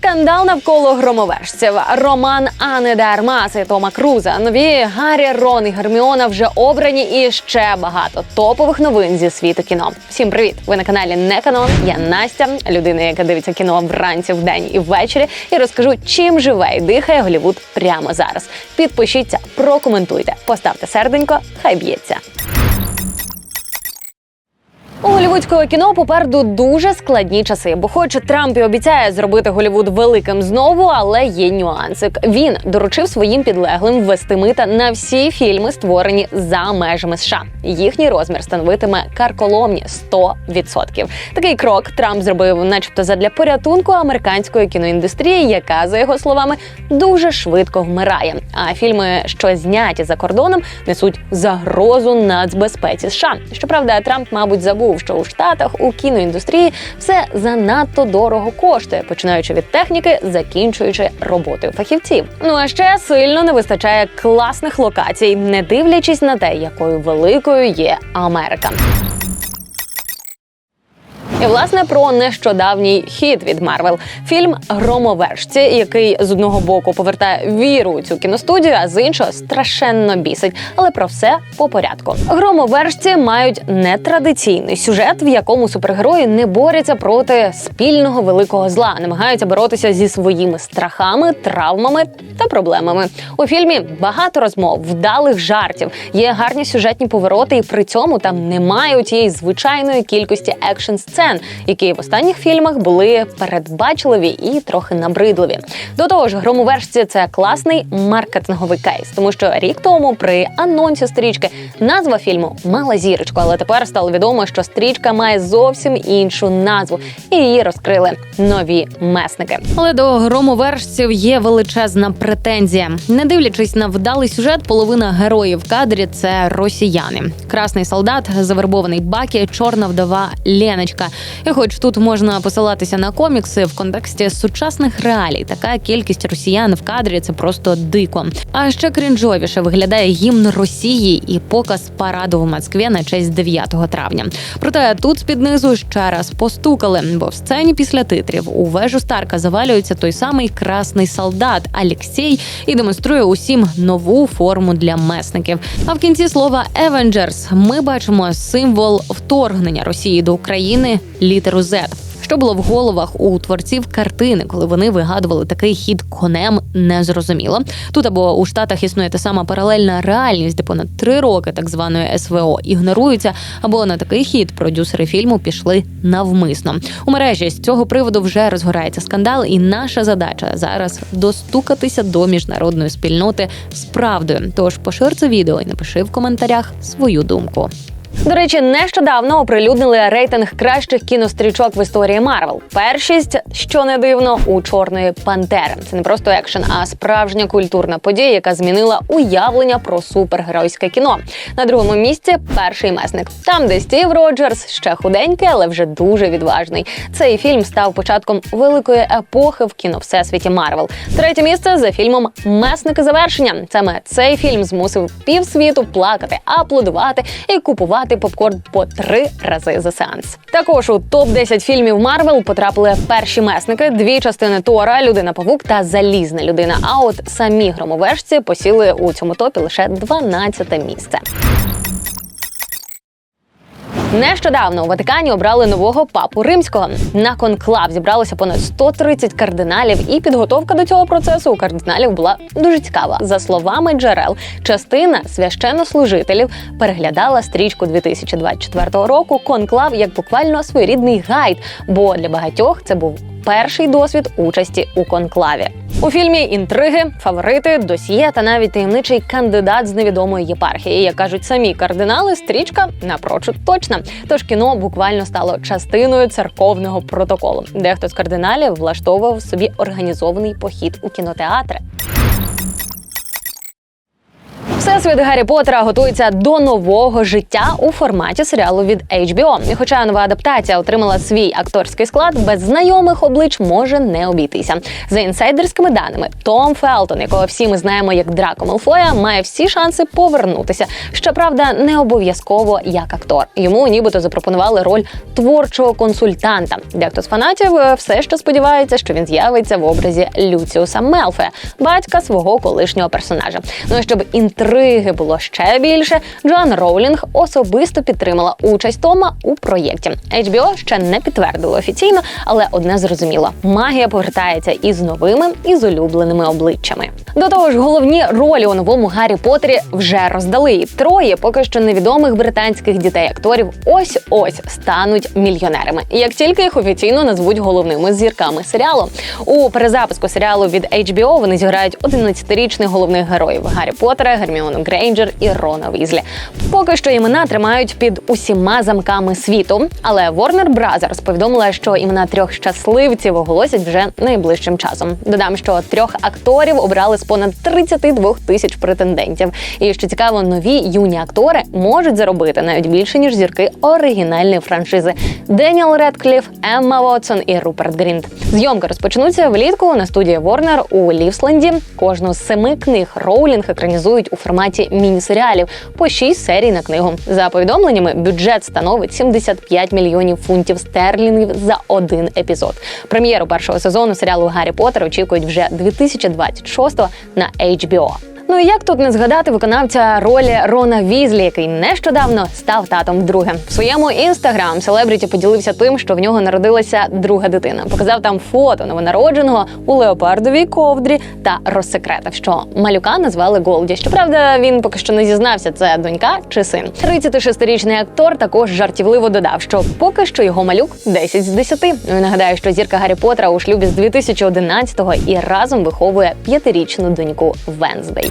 Скандал навколо громовержців. Роман Ани де Армас і Тома Круза. Нові Гаррі, Рон і Герміона вже обрані і ще багато топових новин зі світу кіно. Всім привіт! Ви на каналі Не Канон. Я Настя, людина, яка дивиться кіно вранці, вдень і ввечері. І розкажу, чим живе і дихає Голівуд прямо зараз. Підпишіться, прокоментуйте, поставте серденько, хай б'ється. У голівудського кіно попереду дуже складні часи, бо хоч Трамп і обіцяє зробити Голівуд великим знову, але є нюансик. Він доручив своїм підлеглим ввести мита на всі фільми, створені за межами США. Їхній розмір становитиме карколомні 100%. Такий крок Трамп зробив, начебто, задля порятунку американської кіноіндустрії, яка, за його словами, дуже швидко вмирає. А фільми, що зняті за кордоном, несуть загрозу нацбезпеці США. Щоправда, Трамп, мабуть, забув, що у Штатах у кіноіндустрії все занадто дорого коштує, починаючи від техніки, закінчуючи роботою фахівців. Ну а ще сильно не вистачає класних локацій, не дивлячись на те, якою великою є Америка. І власне про нещодавній хід від Марвел фільм Громовержці, який з одного боку повертає віру у цю кіностудію, а з іншого страшенно бісить. Але про все по порядку. Громовержці мають нетрадиційний сюжет, в якому супергерої не борються проти спільного великого зла, намагаються боротися зі своїми страхами, травмами та проблемами. У фільмі багато розмов, вдалих жартів, є гарні сюжетні повороти, і при цьому там немає тієї звичайної кількості екшн сцен, які в останніх фільмах були передбачливі і трохи набридливі. До того ж, громовержці це класний маркетинговий кейс, тому що рік тому при анонсі стрічки назва фільму мала зірочку, але тепер стало відомо, що стрічка має зовсім іншу назву, і її розкрили нові месники. Але до громовержців є величезна претензія. Не дивлячись на вдалий сюжет, половина героїв в кадрі це росіяни. Красний солдат, завербований Бакі, чорна вдова Леночка. І хоч тут можна посилатися на комікси в контексті сучасних реалій, така кількість росіян в кадрі це просто дико. А ще крінжовіше виглядає гімн Росії і показ параду в Москві на честь 9 травня. Проте тут з під низу ще раз постукали, бо в сцені після титрів у вежу Старка завалюється той самий красний солдат Алексій і демонструє усім нову форму для месників. А в кінці слова Avengers ми бачимо символ вторгнення Росії до України літеру Z. Що було в головах у творців картини, коли вони вигадували такий хід конем, незрозуміло. Тут або у Штатах існує та сама паралельна реальність, де понад три роки так званої СВО ігноруються, або на такий хід продюсери фільму пішли навмисно. У мережі з цього приводу вже розгорається скандал, і наша задача зараз достукатися до міжнародної спільноти з правдою. Тож пошир це відео і напиши в коментарях свою думку. До речі, нещодавно оприлюднили рейтинг кращих кінострічок в історії Марвел. Першість, що не дивно, у чорної пантери. Це не просто екшен, а справжня культурна подія, яка змінила уявлення про супергеройське кіно. На другому місці перший месник. Там, де Стів Роджерс ще худенький, але вже дуже відважний. Цей фільм став початком великої епохи в кіно всесвіті Марвел. Третє місце за фільмом Месники завершення. Саме цей фільм змусив півсвіту плакати, аплодувати і купувати попкорн по три рази за сеанс. Також у топ 10 фільмів Марвел потрапили перші месники, дві частини Тора, Людина Павук та Залізна людина. А от самі громовержці посіли у цьому топі лише 12 місце. Нещодавно у Ватикані обрали нового папу римського. На конклав зібралося понад 130 кардиналів, і підготовка до цього процесу у кардиналів була дуже цікава. За словами джерел, частина священнослужителів переглядала стрічку 2024 року. Конклав як буквально своєрідний гайд, бо для багатьох це був перший досвід участі у конклаві. У фільмі інтриги, фаворити, досьє та навіть таємничий кандидат з невідомої єпархії. Як кажуть самі кардинали, стрічка напрочуд точна. Тож кіно буквально стало частиною церковного протоколу. Дехто з кардиналів влаштовував собі організований похід у кінотеатри. Всесвіт Гаррі Поттера готується до нового життя у форматі серіалу від HBO. І хоча нова адаптація отримала свій акторський склад, без знайомих облич може не обійтися. За інсайдерськими даними, Том Фелтон, якого всі ми знаємо як Драко Малфоя, має всі шанси повернутися. Щоправда, не обов'язково як актор. Йому нібито запропонували роль творчого консультанта. Дехто з фанатів е, все ще сподівається, що він з'явиться в образі Люціуса Мелфея, батька свого колишнього персонажа. Ну і щоб інтриги було ще більше, Джоан Роулінг особисто підтримала участь Тома у проєкті. HBO ще не підтвердило офіційно, але одне зрозуміло: магія повертається із новими і з улюбленими обличчями. До того ж, головні ролі у новому Гаррі Поттері вже роздали. Троє поки що невідомих британських дітей-акторів ось ось стануть мільйонерами. Як тільки їх офіційно назвуть головними зірками серіалу у перезапуску серіалу від HBO вони зіграють 11-річних головних героїв Гаррі Поттера, Герміону Грейнджер і Рона Візлі. Поки що імена тримають під усіма замками світу, але Warner Brothers повідомила, що імена трьох щасливців оголосять вже найближчим часом. Додам, що трьох акторів обрали з понад 32 тисяч претендентів. І що цікаво, нові юні актори можуть заробити навіть більше ніж зірки оригінальної франшизи Деніел Редкліф, Емма Вотсон і Руперт Грінт. Зйомки розпочнуться влітку на студії Warner у Лівсленді. Кожну з семи книг Роулінг екранізують у форматі міні-серіалів по шість серій на книгу. За повідомленнями, бюджет становить 75 мільйонів фунтів стерлінгів за один епізод. Прем'єру першого сезону серіалу Гаррі Поттер очікують вже 2026-го на HBO. Ну і як тут не згадати виконавця ролі Рона Візлі, який нещодавно став татом вдруге. В своєму інстаграм селебріті поділився тим, що в нього народилася друга дитина. Показав там фото новонародженого у леопардовій ковдрі та розсекретив, що малюка назвали Голді. Щоправда, він поки що не зізнався, це донька чи син. 36-річний актор також жартівливо додав, що поки що його малюк 10 з 10. Ну і нагадаю, що зірка Гаррі Поттера у шлюбі з 2011-го і разом виховує п'ятирічну доньку Венздей.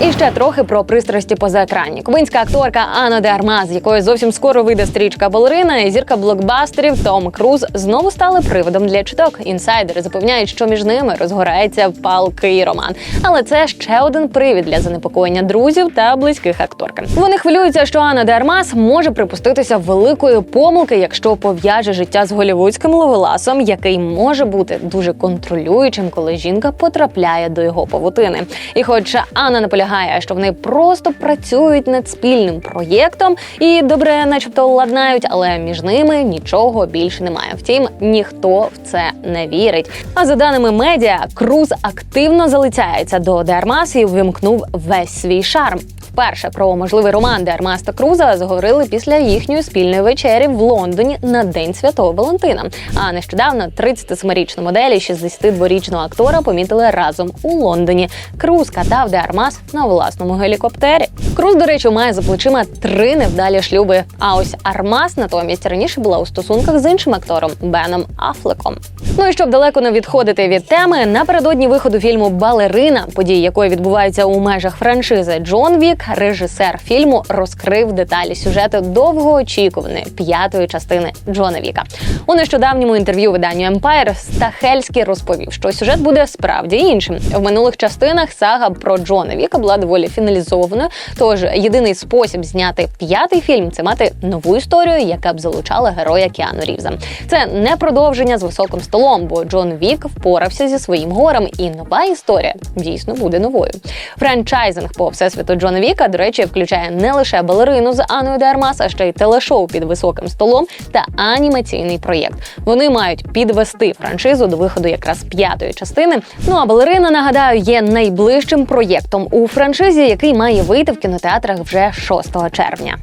І ще трохи про пристрасті позаекранні. Кубинська акторка Анна де Армаз, якої зовсім скоро вийде стрічка балерина, і зірка блокбастерів Том Круз знову стали приводом для чуток. Інсайдери запевняють, що між ними розгорається палкий роман. Але це ще один привід для занепокоєння друзів та близьких акторки. Вони хвилюються, що Анна де Армаз може припуститися великої помилки, якщо пов'яже життя з голівудським ловеласом, який може бути дуже контролюючим, коли жінка потрапляє до його павутини. І хоч Анна наполягає, що вони просто працюють над спільним проєктом і добре, начебто, ладнають, але між ними нічого більше немає. Втім, ніхто в це не вірить. А за даними медіа, Круз активно залицяється до Дермас і вимкнув весь свій шарм. Вперше про можливий роман Дермас та Круза заговорили після їхньої спільної вечері в Лондоні на День Святого Валентина. А нещодавно 37-річну модель і 62-річного актора помітили разом у Лондоні. Круз катав Дермас на власному гелікоптері. Круз, до речі, має за плечима три невдалі шлюби. А ось Армас натомість раніше була у стосунках з іншим актором Беном Афлеком. Ну і щоб далеко не відходити від теми, напередодні виходу фільму Балерина, події якої відбуваються у межах франшизи Джон Вік, режисер фільму розкрив деталі сюжету довгоочікуваної п'ятої частини Джона Віка. У нещодавньому інтерв'ю виданню Empire Стахельський розповів, що сюжет буде справді іншим. В минулих частинах сага про Джона Віка була доволі фіналізованою. Тож єдиний спосіб зняти п'ятий фільм це мати нову історію, яка б залучала героя Кіану Рівза. Це не продовження з високим столом, бо Джон Вік впорався зі своїм горем, і нова історія дійсно буде новою. Франчайзинг по всесвіту Джона Віка, до речі, включає не лише балерину з Аною Армас, а ще й телешоу під високим столом та анімаційний проєкт. Вони мають підвести франшизу до виходу якраз п'ятої частини. Ну а балерина нагадаю є найближчим проєктом у франшизі, який має вийти в кінотеатрах вже 6 червня.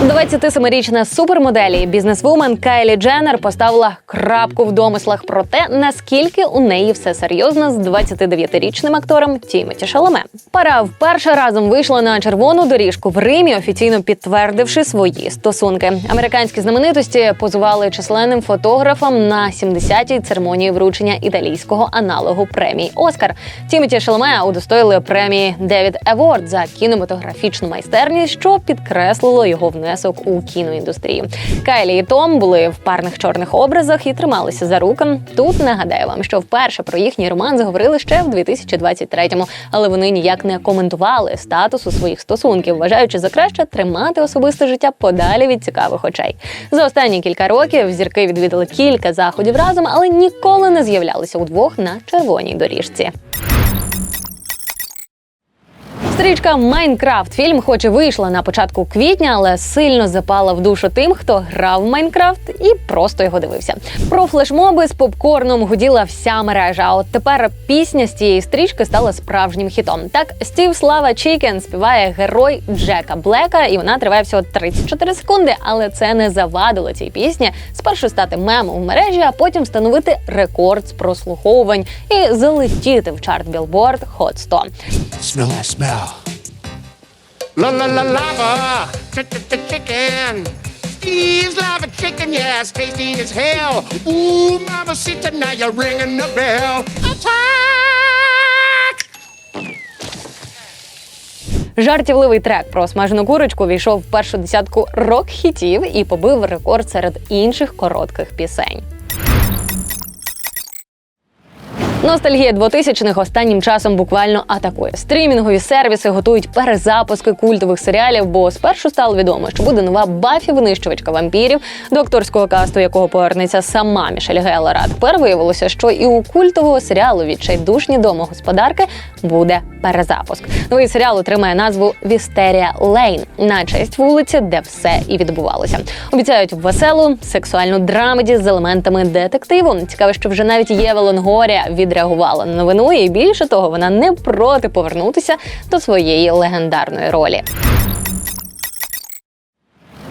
27-річна супермоделі бізнесвумен Кайлі Дженнер поставила крапку в домислах про те, наскільки у неї все серйозно з 29-річним актором Тімоті Шаломе. Пара вперше разом вийшла на червону доріжку в Римі, офіційно підтвердивши свої стосунки. Американські знаменитості позували численним фотографам на 70-й церемонії вручення італійського аналогу премії Оскар. Тімоті Шаломе удостоїли премії Девід Еворд за кінематографічну майстерність, що підкреслило його внесок внесок у кіноіндустрію. Кайлі і Том були в парних чорних образах і трималися за руки. Тут нагадаю вам, що вперше про їхній роман заговорили ще в 2023-му, але вони ніяк не коментували статусу своїх стосунків, вважаючи за краще тримати особисте життя подалі від цікавих очей. За останні кілька років зірки відвідали кілька заходів разом, але ніколи не з'являлися удвох на червоній доріжці. Стрічка Майнкрафт фільм, хоч і вийшла на початку квітня, але сильно запала в душу тим, хто грав в Майнкрафт і просто його дивився. Про флешмоби з попкорном гуділа вся мережа. А от тепер пісня з цієї стрічки стала справжнім хітом. Так, Стів Слава Чікен співає герой Джека Блека, і вона триває всього 34 секунди. Але це не завадило цій пісні спершу стати мемом в мережі, а потім встановити рекорд з прослуховувань і залетіти в чарт Billboard Hot 100. Smell smell. La la la lava, chicken. Steve's lava chicken, it's tasty as hell. Ooh, mama, sit now you're ringing the bell. Attack! Жартівливий трек про смажену курочку війшов в першу десятку рок-хітів і побив рекорд серед інших коротких пісень. Ностальгія 2000-х останнім часом буквально атакує. Стрімінгові сервіси готують перезапуски культових серіалів, бо спершу стало відомо, що буде нова Бафі винищувачка вампірів, до акторського касту якого повернеться сама Мішель Геллер. Тепер виявилося, що і у культового серіалу Відчайдушні домогосподарки буде перезапуск. Новий серіал отримає назву Вістерія Лейн на честь вулиці, де все і відбувалося. Обіцяють веселу сексуальну драмеді з елементами детективу. Цікаво, що вже навіть Єва Лонгорія відреагувала на новину, і більше того, вона не проти повернутися до своєї легендарної ролі.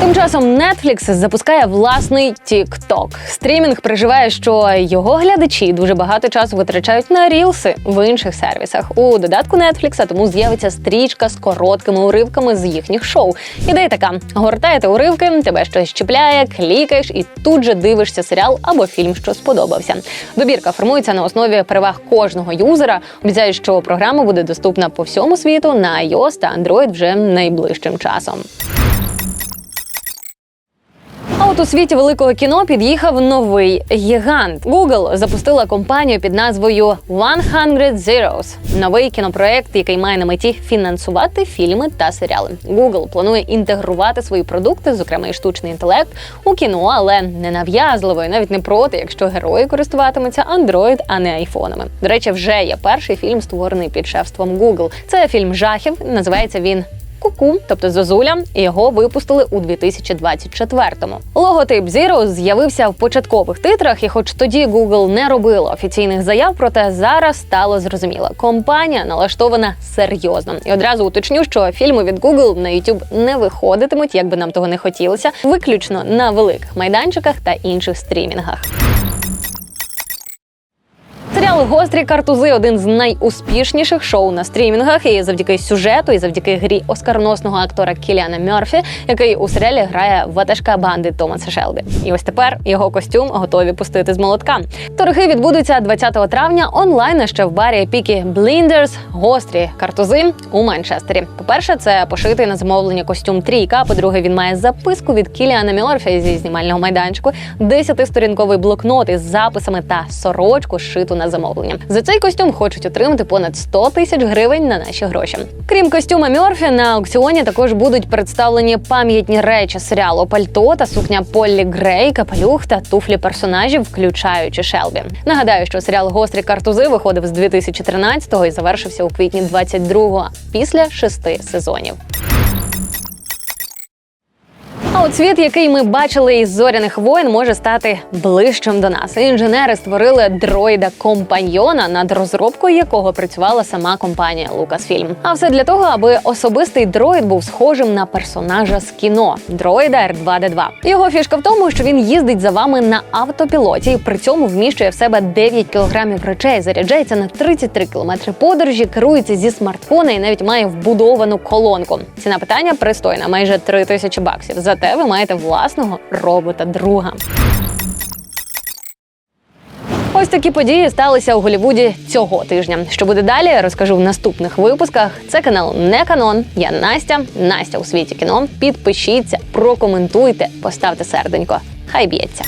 Тим часом Netflix запускає власний TikTok. Стрімінг переживає, що його глядачі дуже багато часу витрачають на рілси в інших сервісах. У додатку Netflix тому з'явиться стрічка з короткими уривками з їхніх шоу. Ідея така: гортаєте уривки, тебе щось чіпляє, клікаєш і тут же дивишся серіал або фільм, що сподобався. Добірка формується на основі переваг кожного юзера. Обіцяють, що програма буде доступна по всьому світу на iOS та Android вже найближчим часом. От у світі великого кіно під'їхав новий гігант. Google запустила компанію під назвою 100 Zeros. Новий кінопроект, який має на меті фінансувати фільми та серіали. Google планує інтегрувати свої продукти, зокрема і штучний інтелект, у кіно, але не нав'язливо і навіть не проти, якщо герої користуватимуться Android, а не айфонами. До речі, вже є перший фільм, створений під шефством Google. Це фільм жахів. Називається він Куку, тобто Зозуля, його випустили у 2024-му. Логотип Zero з'явився в початкових титрах, і хоч тоді Google не робила офіційних заяв, проте зараз стало зрозуміло. Компанія налаштована серйозно. І одразу уточню, що фільми від Google на YouTube не виходитимуть, як би нам того не хотілося, виключно на великих майданчиках та інших стрімінгах. Серіал Гострі картузи один з найуспішніших шоу на стрімінгах. І завдяки сюжету, і завдяки грі оскарносного актора Кіліана Мерфі, який у серіалі грає ватажка банди Томаса Шелбі. І ось тепер його костюм готові пустити з молотка. Торги відбудуться 20 травня онлайн ще в барі Пікі Бліндерс. Гострі картузи у Манчестері. По-перше, це пошитий на замовлення костюм трійка. По-друге, він має записку від Кіліана Мерфі зі знімального майданчику, десятисторінковий блокнот із записами та сорочку зшиту на замовлення. За цей костюм хочуть отримати понад 100 тисяч гривень на наші гроші. Крім костюма Мьорфі, на аукціоні також будуть представлені пам'ятні речі серіалу пальто та сукня Поллі Грей, капелюх та туфлі персонажів, включаючи Шелбі. Нагадаю, що серіал Гострі картузи виходив з 2013-го і завершився у квітні 22-го після шести сезонів. А от світ, який ми бачили із зоряних воїн, може стати ближчим до нас. Інженери створили дроїда компаньйона, над розробкою якого працювала сама компанія Lucasfilm. А все для того, аби особистий дроїд був схожим на персонажа з кіно дроїда R2D2. Його фішка в тому, що він їздить за вами на автопілоті, і при цьому вміщує в себе 9 кілограмів речей, заряджається на 33 кілометри подорожі, керується зі смартфона і навіть має вбудовану колонку. Ціна питання пристойна, майже 3 тисячі баксів. Зате ви маєте власного робота-друга. Ось такі події сталися у Голівуді цього тижня. Що буде далі, розкажу в наступних випусках. Це канал не канон. Я Настя. Настя у світі кіно. Підпишіться, прокоментуйте, поставте серденько. Хай б'ється.